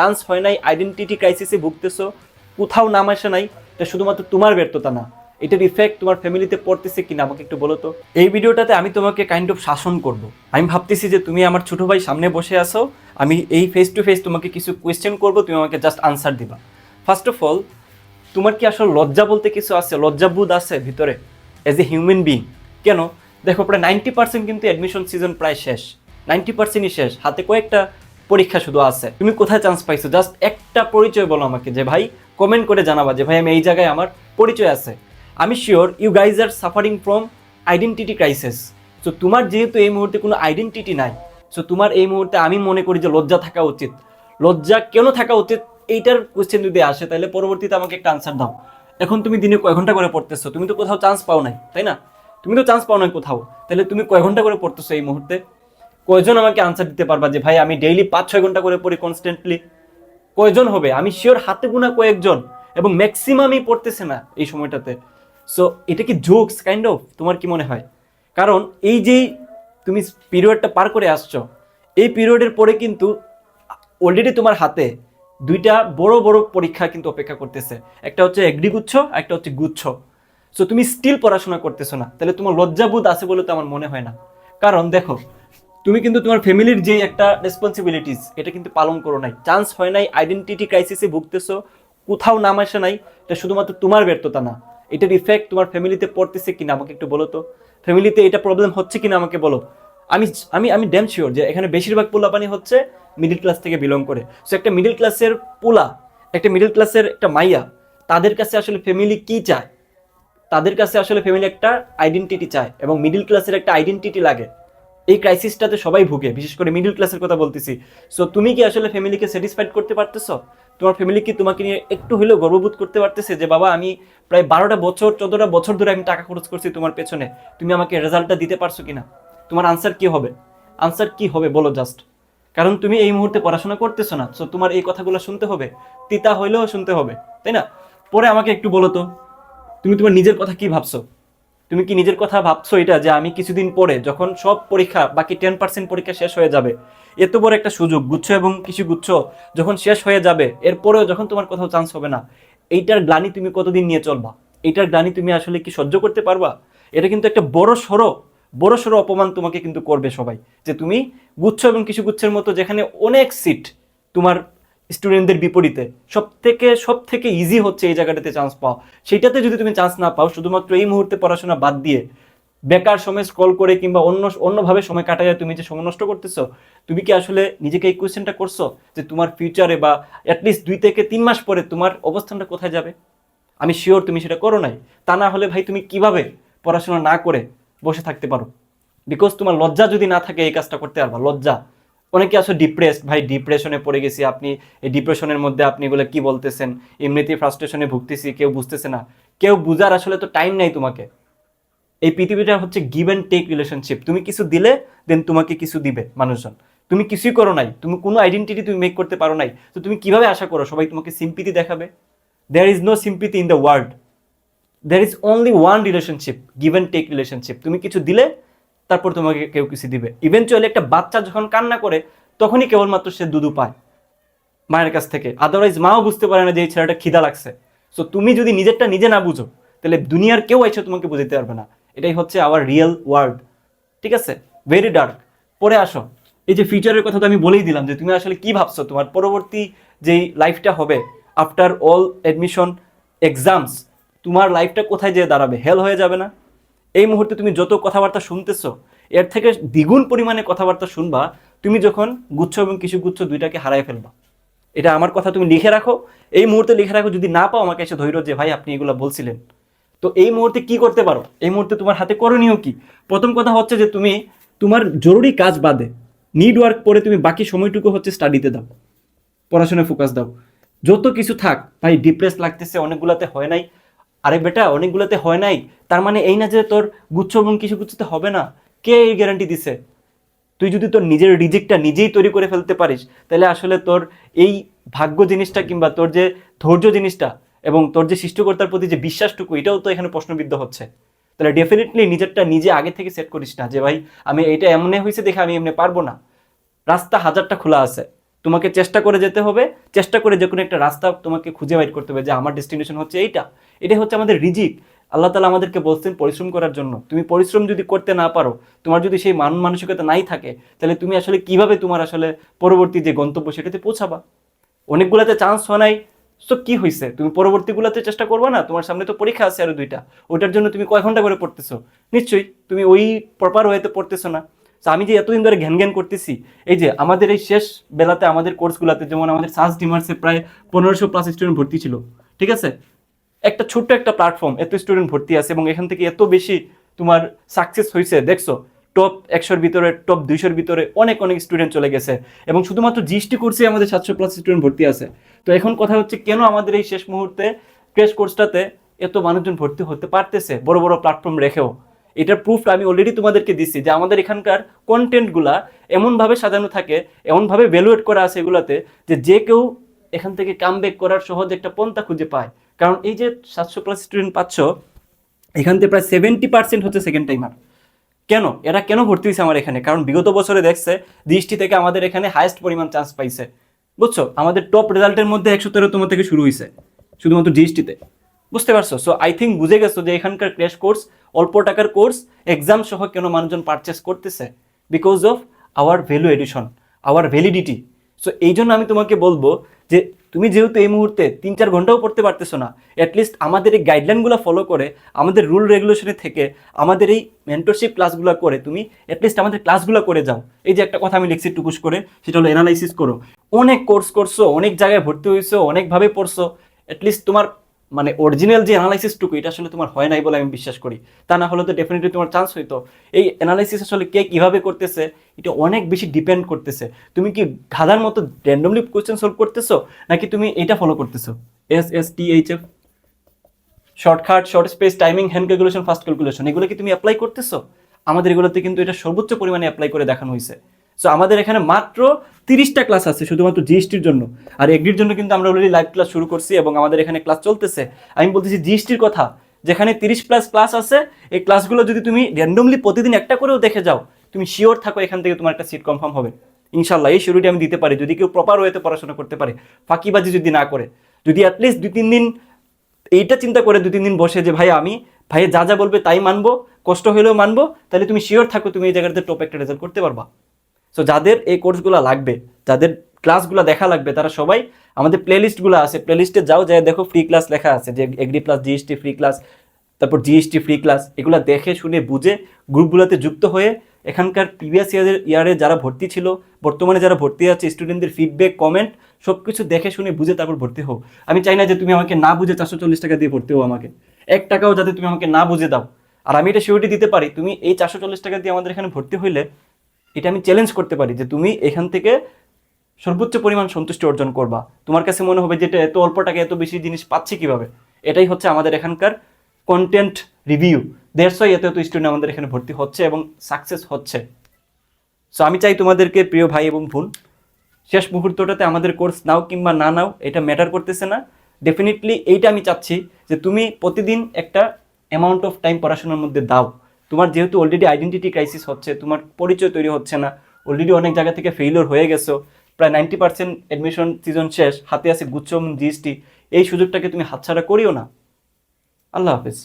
Chance হয় নাই identity ক্রাইসিসে ভুগতেছো, কোথাও নাম আসে নাই, এটা শুধুমাত্র তোমার ব্যর্থতা না, এটার ইফেক্ট তোমার ফ্যামিলিতে পড়তেছে কিনা আমাকে একটু বলো তো। এই ভিডিওটাতে আমি তোমাকে কাইন্ড অফ শাসন করব। আমি ভাবতেছি যে তুমি আমার ছোট ভাই সামনে বসে আছো, আমি এই ফেস টু ফেস তোমাকে কিছু কোয়েশ্চেন করব, তুমি আমাকে জাস্ট আনসার দিবা। ফার্স্ট অফ অল তোমার কি আসলে লজ্জা বলতে কিছু আছে? লজ্জাবোধ আছে ভিতরে? এজ এ হিউম্যান বিং কেন? দেখো, প্রায় নাইনটি পার্সেন্ট কিন্তু অ্যাডমিশন সিজন প্রায় শেষ। নাইনটি পার্সেন্টই শেষ। হাতে কয়েকটা পরীক্ষা শুধু আছে। তুমি কোথায় চান্স পাইছো? জাস্ট একটা পরিচয় বলো আমাকে যে ভাই কমেন্ট করে জানাবা যে ভাই, আমি এই জায়গায় আমার পরিচয় আছে। আমি sure you guys are suffering from identity crisis so তোমার যেহেতু এই মুহূর্তে কোনো আইডেন্টিটি নাই সো তোমার এই মুহূর্তে আমি মনে করি যে লজ্জা থাকা উচিত। লজ্জা কেন থাকা উচিত? এইটার কোশ্চেন যদি আসে, তাহলে পরবর্তীতে আমাকে একটা আনসার দাও। এখন তুমি দিনে কয় ঘণ্টা করে পড়তেছো? তুমি তো কোথাও চান্স পাও নাই, তাই না? তুমি তো চান্স পাও নাই কোথাও, তাহলে তুমি কয় ঘণ্টা করে পড়তেছো এই মুহূর্তে? কয়জন আমাকে আনসার দিতে পারবা যে, ভাই, আমি ডেইলি পাঁচ ছয় ঘণ্টা করে পড়ি কনস্ট্যান্টলি কয়জন হবে? আমি শিওর হাতে গোনা কয়েকজন এবং ম্যাক্সিমামই পড়তেছে না এই সময়টাতে। সো এটা কি জোকস কাইন্ড অফ তোমার কি মনে হয়? কারণ এই যেই তুমি পিরিয়ডটা পার করে আসছো, এই পিরিয়ডের পরে কিন্তু অলরেডি তোমার হাতে দুইটা বড় বড় পরীক্ষা কিন্তু অপেক্ষা করতেছে। একটা হচ্ছে এগ্রি গুচ্ছ একটা হচ্ছে গুচ্ছ। সো তুমি স্টিল পড়াশোনা করতেছো না। তাহলে তোমার লজ্জাবোধ আছে বলে তো আমার মনে হয় না। কারণ দেখো তুমি কিন্তু তোমার ফ্যামিলির যে একটা রেসপন্সিবিলিটিস এটা কিন্তু পালন করো নাই। চান্স হয় নাই আইডেন্টিটি ক্রাইসিসে ভুগতেছো, কোথাও নাম আসে নাই, এটা শুধুমাত্র তোমার ব্যর্থতা না। এটার ইফেক্ট তোমার ফ্যামিলিতে পড়তেছে কিনা, আমাকে একটু বলো তো। ফ্যামিলিতে এটা প্রবলেম হচ্ছে কিনা, আমাকে বলো। আমি আমি আমি ড্যাম শিওর যে এখানে বেশিরভাগ পোলাপানি হচ্ছে মিডিল ক্লাস থেকে বিলং করে। সো একটা মিডিল ক্লাসের পোলা, একটা মিডিল ক্লাসের একটা মাইয়া, তাদের কাছে আসলে ফ্যামিলি কি চায়? তাদের কাছে আসলে ফ্যামিলি একটা আইডেন্টিটি চায় এবং মিডিল ক্লাসের একটা আইডেন্টিটি লাগে। এই ক্রাইসিসটাতে সবাই ভুগে, বিশেষ করে মিডিল ক্লাসের কথা বলতেছি। সো তুমি কি আসলে ফ্যামিলিকে স্যাটিসফাইড করতে পারতেছো? তোমার ফ্যামিলি কি তোমাকে নিয়ে একটু হলেও গর্ববোধ করতে পারতেছে যে, বাবা, আমি প্রায় বারোটা বছর, চোদ্দটা বছর ধরে আমি টাকা খরচ করছি তোমার পেছনে। তুমি আমাকে রেজাল্টটা দিতে পারছ কিনা? তোমার আনসার কি হবে? আনসার কি হবে বলো জাস্ট কারণ তুমি এই মুহূর্তে পড়াশোনা করতেছো না সো তোমার এই কথাগুলো শুনতে হবে, তিতা হইলেও শুনতে হবে, তাই না? পরে আমাকে একটু বলো তো, তুমি তোমার নিজের কথা কি ভাবছ? তুমি কি নিজের কথা ভাবছ এটা যে আমি কিছুদিন পরে যখন সব পরীক্ষা, বাকি টেন পার্সেন্ট পরীক্ষা শেষ হয়ে যাবে, এত বড় একটা সুযোগ, গুচ্ছ এবং কিছু গুচ্ছ যখন শেষ হয়ে যাবে, এরপরেও যখন তোমার কোথাও চান্স হবে না, এইটার গ্লানি তুমি কতদিন নিয়ে চলবা? এইটার গ্লানি তুমি আসলে কি সহ্য করতে পারবা? এটা কিন্তু একটা বড় সড়ো বড় সড়ো অপমান তোমাকে কিন্তু করবে সবাই, যে তুমি গুচ্ছ এবং কিছু গুচ্ছের মতো যেখানে অনেক সিট তোমার স্টুডেন্টদের বিপরীতে। সব থেকে সব থেকে ইজি হচ্ছে এই জায়গাটাতে চান্স পাওয়া। সেইটাতে যদি তুমি চান্স না পাও, শুধুমাত্র এই মুহূর্তে পড়াশোনা বাদ দিয়ে বেকার সময় স্ক্রল করে কিংবা অন্য, অন্যভাবে সময় কাটা যায় তুমি যে সময় নষ্ট করতেছো, তুমি কি আসলে নিজেকে এই কোয়েশ্চেনটা করছ? যে তোমার ফিউচারে বা অ্যাটলিস্ট দুই থেকে তিন মাস পরে তোমার অবস্থানটা কোথায় যাবে? আমি শিওর তুমি সেটা করো নাই। তা না হলে ভাই তুমি কীভাবে পড়াশোনা না করে বসে থাকতে পারো? বিকজ তোমার লজ্জা যদি না থাকে এই কাজটা করতে পারবা লজ্জা। অনেকে আসলে ডিপ্রেসড ভাই ডিপ্রেশনে পড়ে গেছি, আপনি, এই ডিপ্রেশনের মধ্যে আপনি এগুলো কি বলতেছেন? এমনিতেই ফ্রাস্ট্রেশনে ভুগতেছি, কেউ বুঝতেছে না। কেউ বুঝার আসলে তো টাইম নাই তোমাকে। এই পৃথিবীটা হচ্ছে গিভ অ্যান্ড টেক রিলেশনশিপ তুমি কিছু দিলে দেন তোমাকে কিছু দিবে মানুষজন। তুমি কিছুই করো নাই, তুমি কোনো আইডেন্টিটি তুমি মেক করতে পারো নাই। তো তুমি কীভাবে আশা করো সবাই তোমাকে সিম্পিতি দেখাবে? There is no sympathy in the world there is only one relationship give and take relationship তুমি কিছু দিলে তারপর তোমাকে কেউ কিছু দিবে। ইভেনচুয়ালি একটা বাচ্চা যখন কান্না করে, তখনই কেবলমাত্র সে দুধু পায় মায়ের কাছ থেকে। আদারওয়াইজ মাও বুঝতে পারে না যে এই ছেলেটা খিদা লাগছে। সো তুমি যদি নিজেরটা নিজে না বুঝো, তাহলে দুনিয়ার কেউ এসে তোমাকে বুঝতে পারবে না। এটাই হচ্ছে আওয়ার রিয়েল ওয়ার্ল্ড ঠিক আছে? ভেরি ডার্ক পরে আসো। এই যে ফিউচারের কথা তো আমি বলেই দিলাম যে তুমি আসলে কি ভাবছ? তোমার পরবর্তী যেই লাইফটা হবে আফটার অল অ্যাডমিশন এক্সামস তোমার লাইফটা কোথায় যেয়ে দাঁড়াবে? হেল হয়ে যাবে না? এই মুহূর্তে তুমি যত কথাবার্তা শুনতেছো, এর থেকে দ্বিগুণ পরিমাণে কথাবার্তা শুনবা, তুমি যখন গুচ্ছ এবং কিছু গুচ্ছ দুইটাকে হারায় ফেলবা। এটা আমার কথা তুমি লিখে রাখো। এই মুহূর্তে লিখে রাখো, যদি না পাও আমাকে এসে ধৈর্য যে ভাই, আপনি এগুলো বলছিলেন। তো এই মুহূর্তে কি করতে পারো? এই মুহূর্তে তোমার হাতে করণীয় কি? প্রথম কথা হচ্ছে যে তুমি তোমার জরুরি কাজ বাদে নিড ওয়ার্ক পরে তুমি বাকি সময়টুকু হচ্ছে স্টাডিতে দাও। পড়াশোনায় ফোকাস দাও। যত কিছু থাক, ভাই ডিপ্রেস লাগতেছে, অনেকগুলাতে হয় নাই। আরে বেটা, অনেকগুলোতে হয় নাই। তার মানে এই না যে তোর গুচ্ছ এবং কিছু গুচ্ছতে হবে না। কে এই গ্যারান্টি দিছে? তুই যদি তোর নিজের রিজিকটা নিজেই তৈরি করে ফেলতে পারিস, তাহলে আসলে তোর এই ভাগ্য জিনিসটা কিংবা তোর যে ধৈর্য জিনিসটা এবং তোর যে সৃষ্টিকর্তার প্রতি যে বিশ্বাসটুকু, এটাও তো এখানে প্রশ্নবিদ্ধ হচ্ছে। তাহলে ডেফিনেটলি নিজেরটা নিজে আগে থেকে সেট করিস না যে, ভাই, আমি এটা এমনি হয়েছে দেখে আমি এমনি পারব না। রাস্তা হাজারটা খোলা আছে। তোমাকে চেষ্টা করে যেতে হবে, চেষ্টা করে যে কোনো একটা রাস্তা তোমাকে খুঁজে বাইর করতে হবে যে আমার ডেস্টিনেশন হচ্ছে এইটা। এটাই হচ্ছে আমাদের রিজিক। আল্লাহ তালা আমাদেরকে বলছেন পরিশ্রম করার জন্য। তুমি পরিশ্রম যদি করতে না পারো, তোমার যদি সেই মান মানসিকতা নাই থাকে, তাহলে তুমি আসলে কীভাবে তোমার আসলে পরবর্তী যে গন্তব্য সেটাতে পৌঁছাবা? অনেকগুলাতে চান্স হয় নাই তো কি হয়েছে তুমি পরবর্তীগুলোতে চেষ্টা করবে না? তোমার সামনে তো পরীক্ষা আছে আরও দুইটা। ওটার জন্য তুমি কয় ঘণ্টা করে পড়তেছো? নিশ্চয়ই, তুমি ওই প্রপার ওয়েতে পড়তেছো না। তো আমি যে এতদিন ধরে ঘ্যান ঘ্যান করতেছি, এই যে আমাদের এই শেষ বেলাতে আমাদের কোর্সগুলোতে যেমন আমাদের সাস ডিমার্সে প্রায় পনেরোশো প্লাস স্টুডেন্ট ভর্তি ছিল, ঠিক আছে? একটা ছোট্ট একটা প্ল্যাটফর্ম এত স্টুডেন্ট ভর্তি আছে এবং এখান থেকে এত বেশি তোমার সাকসেস হয়েছে দেখছ? টপ একশোর ভিতরে টপ দুইশোর ভিতরে অনেক অনেক স্টুডেন্ট চলে গেছে এবং শুধুমাত্র জিএসটি কোর্সে আমাদের সাতশো প্লাস স্টুডেন্ট ভর্তি আছে। তো এখন কথা হচ্ছে কেন আমাদের এই শেষ মুহূর্তে ক্রেশ কোর্সটাতে এত মানুষজন ভর্তি হতে পারতেছে, বড় বড় প্ল্যাটফর্ম রেখেও? এটার প্রুফটা আমি অলরেডি তোমাদেরকে দিচ্ছি যে আমাদের এখানকার কন্টেন্টগুলা এমনভাবে সাজানো থাকে, এমনভাবে ভ্যালুয়েট করা আছে এগুলাতে যে যে কেউ এখান থেকে কাম করার সহজ একটা পন্থা খুঁজে পায়। কারণ এই যে সাতশো প্লাস স্টুডেন্ট পাচ্ছ, এখান থেকে প্রায় সেভেন্টি পার্সেন্ট হচ্ছে সেকেন্ড টাইমার কেন? এরা কেন ভর্তি হয়েছে আমার এখানে? কারণ বিগত বছরে দেখছে, দৃষ্টি থেকে আমাদের এখানে হাইয়েস্ট পরিমাণ চান্স পাইছে। বুঝছ? আমাদের টপ রেজাল্টের মধ্যে একশো তেরোতম থেকে শুরু হয়েছে শুধুমাত্র জিএসটিতে বুঝতে পারছ? সো আই থিঙ্ক বুঝে গেছো যে এখানকার ক্র্যাশ কোর্স অল্প টাকার কোর্স এক্সাম সহ কেন মানুষজন পারচেস করতেছে? Because of our value addition our validity so এই জন্য আমি তোমাকে বলব যে, তুমি যেহেতু এই মুহূর্তে তিন চার ঘন্টাও পড়তে পারতেছো না অ্যাটলিস্ট আমাদের এই গাইডলাইনগুলো ফলো করে, আমাদের রুল রেগুলেশনে থেকে, আমাদের এই মেন্টরশিপ ক্লাসগুলো করে, তুমি অ্যাটলিস্ট আমাদের ক্লাসগুলো করে যাও। এই যে একটা কথা আমি লিখছি টুকুস করে, সেটা হলো অ্যানালাইসিস করো। অনেক কোর্স করছ, অনেক জায়গায় ভর্তি হয়েছো, অনেকভাবে পড়ছো অ্যাটলিস্ট তোমার মানে অরিজিনাল যে অ্যানালাইসিসটুকু এটা আসলে তোমার হয় নাই বলে আমি বিশ্বাস করি। তা না হলে তো ডেফিনেটলি তোমার চান্স হইতো। এই অ্যানালাইসিস আসলে কে কীভাবে করতেছে, এটা অনেক বেশি ডিপেন্ড করতেছে। তুমি কি গাধার মতো র্যান্ডমলি কোয়েশ্চেন সলভ করতেছো, নাকি তুমি এটা ফলো করতেছো? S S T H F shortcut short space timing hand calculation fast calculation এগুলো কি তুমি অ্যাপ্লাই করতেছো? আমাদের এগুলোতে কিন্তু এটা সর্বোচ্চ পরিমাণে অ্যাপ্লাই করে দেখানো হয়েছে সো আমাদের এখানে মাত্র তিরিশটা ক্লাস আছে শুধুমাত্র জিএসটির জন্য। আর এগ্রির জন্য কিন্তু আমরা অলরেডি লাইভ ক্লাস শুরু করছি এবং আমাদের এখানে ক্লাস চলতেছে। আমি বলতেছি জিএসটির কথা, যেখানে তিরিশ প্লাস ক্লাস আছে, এই ক্লাসগুলো যদি তুমি র্যান্ডমলি প্রতিদিন একটা করেও দেখে যাও, তুমি শিওর থাকো এখান থেকে তোমার একটা সিট কনফার্ম হবে। ইনশাল্লাহ এই শুরুটি আমি দিতে পারি। যদি কেউ প্রপার ওয়েতে পড়াশোনা করতে পারে, ফাঁকিবাজি যদি না করে, যদি অ্যাটলিস্ট দুই, তিন দিন এইটা চিন্তা করে দু তিন দিন বসে যে, ভাই, আমি, ভাই, যা যা বলবে তাই মানবো, কষ্ট হলেও মানবো। তাহলে তুমি শিওর থাকো তুমি এই জায়গাতে টপ একটা রেজাল্ট করতে পারবা। সো যাদের এই কোর্সগুলো লাগবে, যাদের ক্লাসগুলো দেখা লাগবে, তারা সবাই আমাদের প্লেলিস্টগুলো আছে। প্লেলিস্টে যাও যায় দেখো ফ্রি ক্লাস লেখা আছে যে agri plus GST free class তারপর জিএসটি ফ্রি ক্লাস এগুলো দেখে, শুনে, বুঝে গ্রুপগুলোতে যুক্ত হয়ে এখানকার প্রিভিয়াস ইয়ারের ইয়ারে যারা ভর্তি ছিল, বর্তমানে যারা ভর্তি আছে স্টুডেন্টদের ফিডব্যাক কমেন্ট সব কিছু দেখে, শুনে, বুঝে তারপর ভর্তি হও। আমি চাই না যে তুমি আমাকে না বুঝে চারশো চল্লিশ টাকা দিয়ে ভর্তি হও আমাকে। এক টাকাও যাতে তুমি আমাকে না বুঝে দাও। আর আমি এটা সিউরিটি দিতে পারি, তুমি এই চারশো চল্লিশ টাকা দিয়ে আমাদের এখানে ভর্তি হইলে এটা আমি চ্যালেঞ্জ করতে পারি যে তুমি এখান থেকে সর্বোচ্চ পরিমাণ সন্তুষ্টি অর্জন করবা। তোমার কাছে মনে হবে যে এটা এত অল্প টাকা এত বেশি জিনিস পাচ্ছি কীভাবে? এটাই হচ্ছে আমাদের এখানকার কন্টেন্ট রিভিউ দেড়শো এত এত স্টুডেন্ট আমাদের এখানে ভর্তি হচ্ছে এবং সাকসেস হচ্ছে। সো আমি চাই তোমাদেরকে, প্রিয় ভাই এবং বোন, শেষ মুহূর্তটাতে আমাদের কোর্স নাও কিংবা না নাও, এটা ম্যাটার করতেছে না। ডেফিনেটলি এইটা আমি চাচ্ছি যে তুমি প্রতিদিন একটা অ্যামাউন্ট অফ টাইম পড়াশোনার মধ্যে দাও। তোমার যেহেতু অলরেডি আইডেন্টিটি ক্রাইসিস হচ্ছে, তোমার পরিচয় তৈরি হচ্ছে না অলরেডি অনেক জায়গা থেকে ফেইলর হয়ে গেছো, প্রায় নাইনটি পার্সেন্ট অ্যাডমিশন সিজন শেষ, হাতে আছে গুচ্ছ জিএসটি, এই সুযোগটাকে তুমি হাতছাড়া করিও না। আল্লাহ হাফেজ।